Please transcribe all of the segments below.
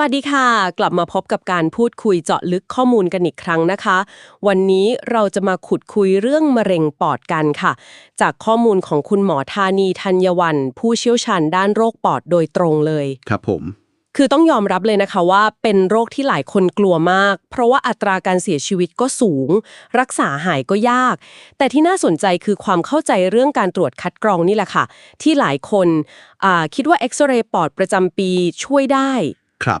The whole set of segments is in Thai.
วัสดีค่ะ กลับมาพบกับการพูดคุยเจาะลึกข้อมูลกันอีกครั้งนะคะ วันนี้เราจะมาขุดคุยเรื่องมะเร็งปอดกันค่ะ จากข้อมูลของคุณหมอธานีธัญวัน ผู้เชี่ยวชาญด้านโรคปอดโดยตรงเลย ครับผม คือต้องยอมรับเลยนะคะว่าเป็นโรคที่หลายคนกลัวมาก เพราะว่าอัตราการเสียชีวิตก็สูง รักษาหายก็ยาก แต่ที่น่าสนใจคือความเข้าใจเรื่องการตรวจคัดกรองนี่แหละค่ะ ที่หลายคนอ่าคิดว่าเอ็กซเรย์ปอดประจำปีช่วยได้ครับ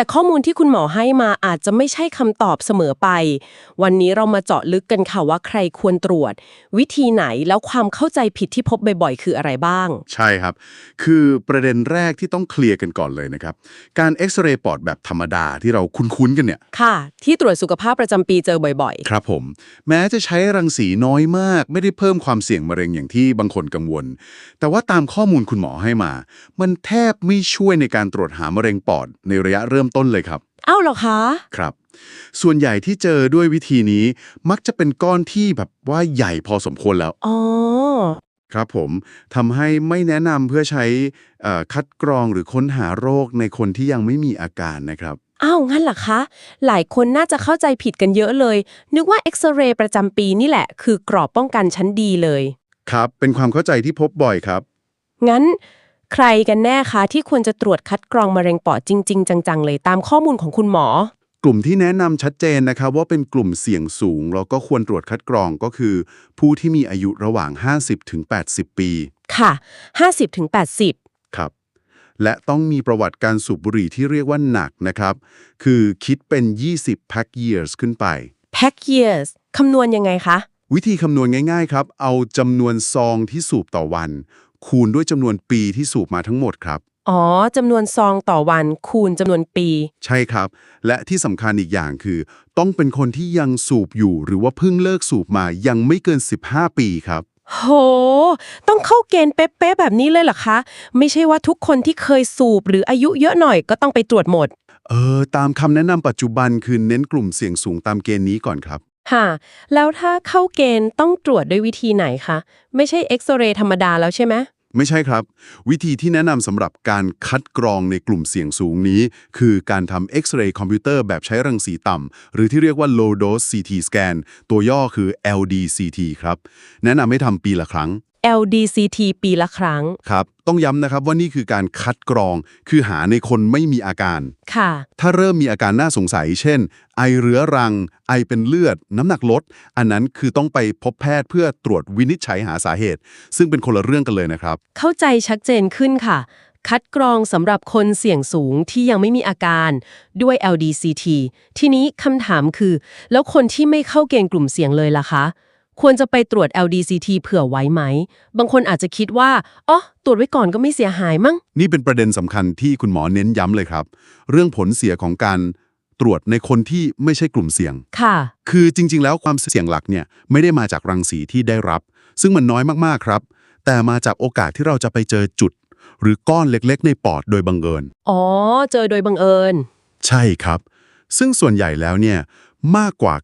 แต่ข้อมูลที่คุณหมอให้มาอาจจะไม่ใช่คำตอบเสมอไป วันนี้เรามาเจาะลึกกันค่ะว่าใครควรตรวจ วิธีไหนแล้วความเข้าใจผิดที่พบบ่อยๆ คืออะไรบ้าง ใช่ครับ คือประเด็นแรกที่ต้องเคลียร์กันก่อนเลยนะครับ การเอ็กซเรย์ปอดแบบธรรมดาที่เราคุ้นๆกันเนี่ย ค่ะ ที่ตรวจสุขภาพประจำปีเจอบ่อยครับผม แม้จะใช้รังสีน้อยมาก ไม่ได้เพิ่มความเสี่ยงมะเร็งอย่างที่บางคนกังวล แต่ว่าตามข้อมูลคุณหมอให้มา มันแทบไม่ช่วยในการตรวจหามะเร็งปอดในระยะเริ่มต้นเลยครับๆอ้าวเหรอคะ ครับ ส่วนใหญ่ที่เจอด้วยวิธีนี้มักจะเป็นก้อนที่แบบว่าใหญ่พอสมควรแล้ว อ๋อ ครับผมทำให้ไม่แนะนำเพื่อใช้เอ่อคัดกรองหรือค้นหาโรคในคนที่ยังไม่มีอาการนะครับ อ้าว งั้นเหรอคะ หลายคนน่าจะเข้าใจผิดกันเยอะเลย นึกว่าเอ็กซเรย์ประจำปีนี่แหละ คือกรอบป้องกันชั้นดีเลย ครับ เป็นความเข้าใจที่พบบ่อยครับ งั้น ใครกันแน่คะที่ควรจะตรวจคัดกรองมะเร็งปอดจริง ๆ จัง ๆ เลยตามข้อมูลของคุณหมอ กลุ่มที่แนะนำชัดเจนนะครับว่าเป็นกลุ่มเสี่ยงสูง แล้วก็ควรตรวจคัดกรองก็คือ ผู้ที่มีอายุระหว่าง 50-80 ปีค่ะ50-80 ครับ และต้องมีประวัติการสูบบุหรี่ที่เรียกว่าหนักนะครับ คือคิดเป็น 20 pack years ขึ้นไป pack years คำนวณยังไงคะ วิธีคำนวณง่ายๆครับ เอาจำนวนซองที่สูบต่อวัน คูณด้วยจำนวนปีที่สูบมาทั้งหมดครับ อ๋อจำนวนซองต่อวันคูณจำนวนปี ใช่ครับ และที่สำคัญอีกอย่างคือ ต้องเป็นคนที่ยังสูบอยู่ หรือว่าเพิ่งเลิกสูบมายังไม่เกิน 15 ปีครับ โห ต้องเข้าเกณฑ์เป๊ะๆแบบนี้เลยเหรอคะ ไม่ใช่ว่าทุกคนที่เคยสูบหรืออายุเยอะหน่อยก็ต้องไปตรวจหมด เออ ตามคำแนะนำปัจจุบันคือเน้นกลุ่มเสี่ยงสูงตามเกณฑ์นี้ก่อนครับ ค่ะ แล้วถ้าเข้าเกณฑ์ต้องตรวจด้วยวิธีไหนคะ ไม่ใช่เอ็กซเรย์ธรรมดาแล้วใช่ไหมไม่ใช่ครับ วิธีที่แนะนำสำหรับการคัดกรองในกลุ่มเสี่ยงสูงนี้ คือการทำเอ็กซเรย์คอมพิวเตอร์แบบใช้รังสีต่ำ หรือที่เรียกว่า low dose CT scan ตัวย่อคือ LDCT ครับ แนะนำให้ทำปีละครั้ง LDCT ปีละครั้ง ครับ ต้องย้ำนะครับว่านี่คือการคัดกรอง คือหาในคนไม่มีอาการ ค่ะ ถ้าเริ่มมีอาการน่าสงสัย เช่น ไอเรื้อรัง ไอเป็นเลือด น้ำหนักลด อันนั้นคือต้องไปพบแพทย์เพื่อตรวจวินิจฉัยหาสาเหตุ ซึ่งเป็นคนละเรื่องกันเลยนะครับ เข้าใจชัดเจนขึ้นค่ะ คัดกรองสำหรับคนเสี่ยงสูงที่ยังไม่มีอาการด้วย LDCT ทีนี้คำถามคือ แล้วคนที่ไม่เข้าเกณฑ์กลุ่มเสี่ยงเลยล่ะคะ ควรจะไปตรวจ LDCT เผื่อไว้ไหม บางคนอาจจะคิดว่าอ๋อตรวจไว้ก่อนก็ไม่เสียหายมั้ง นี่เป็นประเด็นสำคัญที่คุณหมอเน้นย้ำเลยครับ เรื่องผลเสียของการตรวจในคนที่ไม่ใช่กลุ่มเสี่ยง ค่ะ คือจริง ๆ แล้วความเสี่ยงหลักเนี่ยไม่ได้มาจากรังสีที่ได้รับ ซึ่งมันน้อยมากๆครับ แต่มาจากโอกาสที่เราจะไปเจอจุด หรือก้อนเล็กๆ ในปอดโดยบังเอิญ อ๋อ เจอโดยบังเอิญ ใช่ครับ ซึ่งส่วนใหญ่แล้วเนี่ย มากกว่า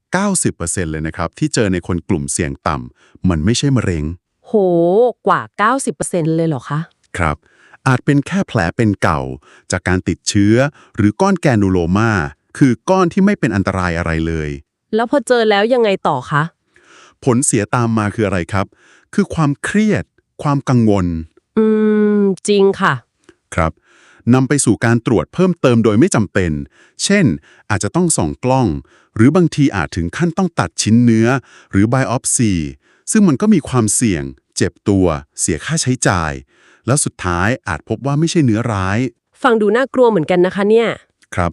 90%เลยนะครับ ที่เจอในคนกลุ่มเสี่ยงต่ำมันไม่ใช่มะเร็ง โห กว่า 90%เลยเหรอคะ ครับ อาจเป็นแค่แผลเป็นเก่า จากการติดเชื้อ หรือก้อนแกนูโลมาคือก้อนที่ไม่เป็นอันตรายอะไรเลย แล้วพอเจอแล้วยังไงต่อคะ ผลเสียตามมาคืออะไรครับ คือความเครียด ความกังวล อืม จริงค่ะ ครับ นำไปสู่การตรวจเพิ่มเติมโดยไม่จำเป็น เช่น อาจจะต้องส่องกล้อง หรือบางทีอาจถึงขั้นต้องตัดชิ้นเนื้อ หรือไบออปซีซึ่งมันก็มีความเสี่ยง เจ็บตัว เสียค่าใช้จ่าย แล้วสุดท้ายอาจพบว่าไม่ใช่เนื้อร้าย ฟังดูน่ากลัวเหมือนกันนะคะเนี่ย ครับ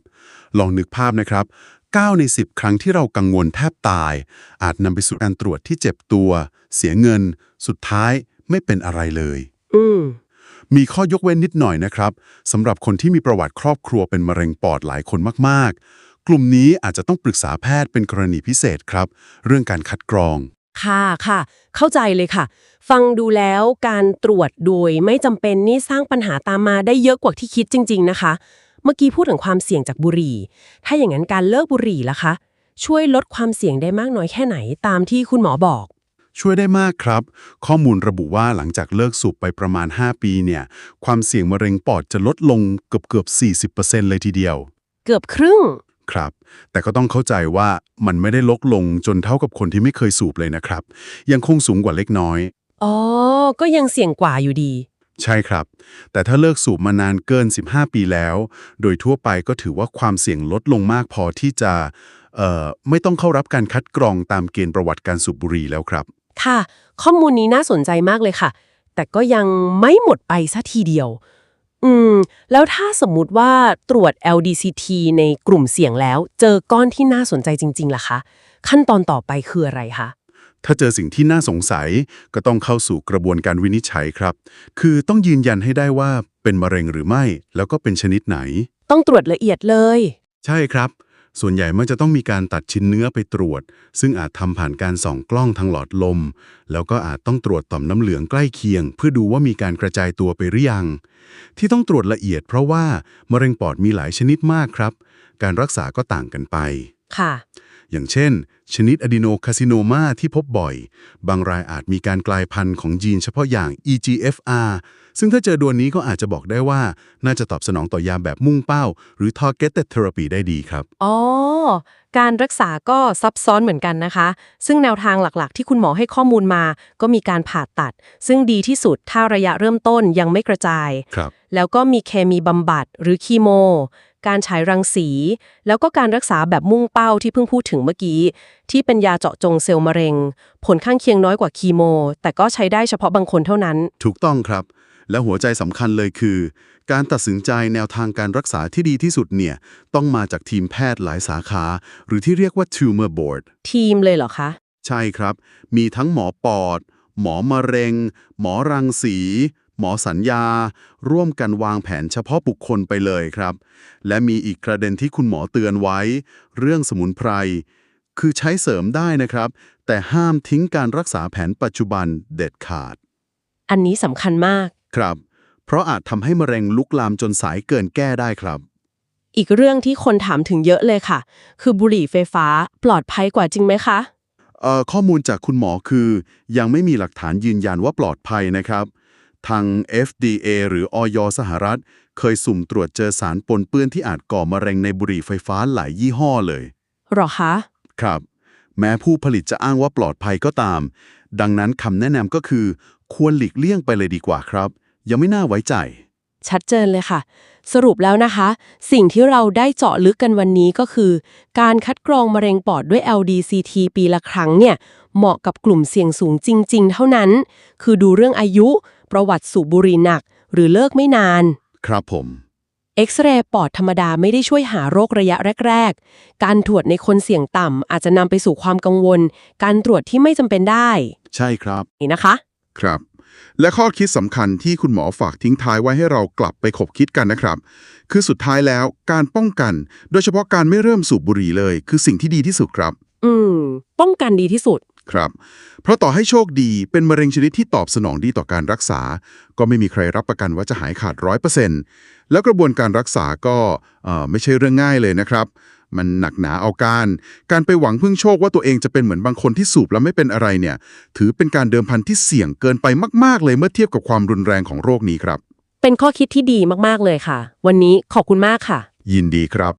ลองนึกภาพนะครับ9ใน 10 ครั้งที่เรากังวลแทบตาย อาจนำไปสู่การตรวจที่เจ็บตัว เสียเงิน สุดท้ายไม่เป็นอะไรเลย อืม มีข้อยกเว้นนิดหน่อยนะครับสำหรับคนที่มีประวัติครอบครัวเป็นมะเร็งปอดหลายคนมากๆ กลุ่มนี้อาจจะต้องปรึกษาแพทย์เป็นกรณีพิเศษครับ เรื่องการคัดกรอง ค่ะค่ะ เข้าใจเลยค่ะ ฟังดูแล้วการตรวจโดยไม่จำเป็นนี่สร้างปัญหาตามมาได้เยอะกว่าที่คิดจริง ๆ นะคะ เมื่อกี้พูดถึงความเสี่ยงจากบุหรี่ ถ้าอย่างนั้นการเลิกบุหรี่ล่ะคะ ช่วยลดความเสี่ยงได้มากน้อยแค่ไหนตามที่คุณหมอบอก ช่วยได้มากครับ ข้อมูลระบุว่าหลังจากเลิกสูบไปประมาณ 5 ปีเนี่ย ความเสี่ยงมะเร็งปอดจะลดลงเกือบเกือบๆ40%เลยทีเดียว เกือบครึ่ง ครับ แต่ก็ต้องเข้าใจว่ามันไม่ได้ลดลงจนเท่ากับคนที่ไม่เคยสูบเลยนะครับ ยังคงสูงกว่าเล็กน้อย อ๋อ ก็ยังเสี่ยงกว่าอยู่ดี ใช่ครับ แต่ถ้าเลิกสูบมานานเกิน 15 ปีแล้ว โดยทั่วไปก็ถือว่าความเสี่ยงลดลงมากพอที่จะ เอ่อ ไม่ต้องเข้ารับการคัดกรองตามเกณฑ์ประวัติการสูบบุหรี่แล้วครับ ค่ะ ข้อมูลนี้น่าสนใจมากเลยค่ะ แต่ก็ยังไม่หมดไปซะทีเดียว อืม แล้วถ้าสมมุติว่าตรวจ LDCT ในกลุ่มเสี่ยงแล้ว เจอก้อนที่น่าสนใจจริงๆล่ะคะ ขั้นตอนต่อไปคืออะไรคะถ้าเจอสิ่งที่น่าสงสัยก็ต้องเข้าสู่กระบวนการวินิจฉัยครับ คือต้องยืนยันให้ได้ว่าเป็นมะเร็งหรือไม่ แล้วก็เป็นชนิดไหน ต้องตรวจละเอียดเลย ใช่ครับ ส่วนใหญ่มันจะต้องมีการตัดชิ้นเนื้อไปตรวจ ซึ่งอาจทำผ่านการส่องกล้องทางหลอดลม แล้วก็อาจต้องตรวจต่อมน้ำเหลืองใกล้เคียง เพื่อดูว่ามีการกระจายตัวไปหรือยัง ที่ต้องตรวจละเอียดเพราะว่ามะเร็งปอดมีหลายชนิดมากครับ การรักษาก็ต่างกันไปค่ะ อย่างเช่น ชนิดอะดีโนคาซิโนมาที่พบบ่อย บางรายอาจมีการกลายพันธุ์ของยีนเฉพาะอย่าง EGFR ซึ่งถ้าเจอดวนนี้ก็อาจจะบอกได้ว่า น่าจะตอบสนองต่อยาแบบมุ่งเป้า หรือ targeted therapy ได้ดีครับ อ๋อ การรักษาก็ซับซ้อนเหมือนกันนะคะ ซึ่งแนวทางหลักๆ ที่คุณหมอให้ข้อมูลมา ก็มีการผ่าตัด ซึ่งดีที่สุดถ้าระยะเริ่มต้นยังไม่กระจาย ครับ แล้วก็มีเคมีบำบัดหรือคีโม การฉายรังสี แล้วก็การรักษาแบบมุ่งเป้าที่เพิ่งพูดถึงเมื่อกี้ ที่เป็นยาเจาะจงเซลล์มะเร็ง ผลข้างเคียงน้อยกว่าคีโม แต่ก็ใช้ได้เฉพาะบางคนเท่านั้น ถูกต้องครับ และหัวใจสำคัญเลยคือ การตัดสินใจแนวทางการรักษาที่ดีที่สุดเนี่ยต้องมาจากทีมแพทย์หลายสาขา หรือที่เรียกว่า tumor board ทีมเลยเหรอคะ ใช่ครับ มีทั้งหมอปอด หมอมะเร็ง หมอรังสี หมอสัญญา ร่วมกันวางแผนเฉพาะบุคคลไปเลยครับ และมีอีกประเด็นที่คุณหมอเตือนไว้ เรื่องสมุนไพร คือใช้เสริมได้นะครับ แต่ห้ามทิ้งการรักษาแผนปัจจุบันเด็ดขาด อันนี้สำคัญมากครับ เพราะอาจทำให้มะเร็งลุกลามจนสายเกินแก้ได้ครับ อีกเรื่องที่คนถามถึงเยอะเลยค่ะ คือบุหรี่ไฟฟ้าปลอดภัยกว่าจริงไหมคะ เอ่อข้อมูลจากคุณหมอคือ ยังไม่มีหลักฐานยืนยันว่าปลอดภัยนะครับ ทาง FDA หรืออยสหรัฐ เคยสุ่มตรวจเจอสารปนเปื้อนที่อาจก่อมะเร็งในบุหรี่ไฟฟ้าหลายยี่ห้อเลย หรอคะ ครับ แม้ผู้ผลิตจะอ้างว่าปลอดภัยก็ตาม ดังนั้นคำแนะนำก็คือ ควรหลีกเลี่ยงไปเลยดีกว่าครับ ยังไม่น่าไว้ใจ ชัดเจนเลยค่ะ สรุปแล้วนะคะ สิ่งที่เราได้เจาะลึกกันวันนี้ก็คือ การคัดกรองมะเร็งปอดด้วย LDCT ปีละครั้งเนี่ยเหมาะกับกลุ่มเสี่ยงสูงจริง ๆ เท่านั้น คือดูเรื่องอายุ ประวัติสูบบุหรี่หนัก หรือเลิกไม่นาน ครับผม เอ็กซเรย์ปอดธรรมดาไม่ได้ช่วยหาโรคระยะแรก ๆ การตรวจในคนเสี่ยงต่ำอาจจะนำไปสู่ความกังวล การตรวจที่ไม่จำเป็นได้ใช่ครับ นี่นะคะ ครับ และข้อคิดสำคัญที่คุณหมอฝากทิ้งท้ายไว้ให้เรากลับไปขบคิดกันนะครับ คือสุดท้ายแล้วการป้องกัน โดยเฉพาะการไม่เริ่มสูบบุหรี่เลย คือสิ่งที่ดีที่สุดครับ อืม ป้องกันดีที่สุด ครับ เพราะต่อให้โชคดีเป็นมะเร็งชนิดที่ตอบสนองดีต่อการรักษา ก็ไม่มีใครรับประกันว่าจะหายขาดร้อยเปอร์เซ็นต์แล้วกระบวนการรักษาก็เอ่อไม่ใช่เรื่องง่ายเลยนะครับ มันหนักหนาเอาการ การไปหวังพึ่งโชคว่าตัวเองจะเป็นเหมือนบางคนที่สูบแล้วไม่เป็นอะไรเนี่ย ถือเป็นการเดิมพันที่เสี่ยงเกินไปมาก ๆ เลยเมื่อเทียบกับความรุนแรงของโรคนี้ครับ เป็นข้อคิดที่ดีมากๆเลยค่ะ วันนี้ขอบคุณมากค่ะ ยินดีครับ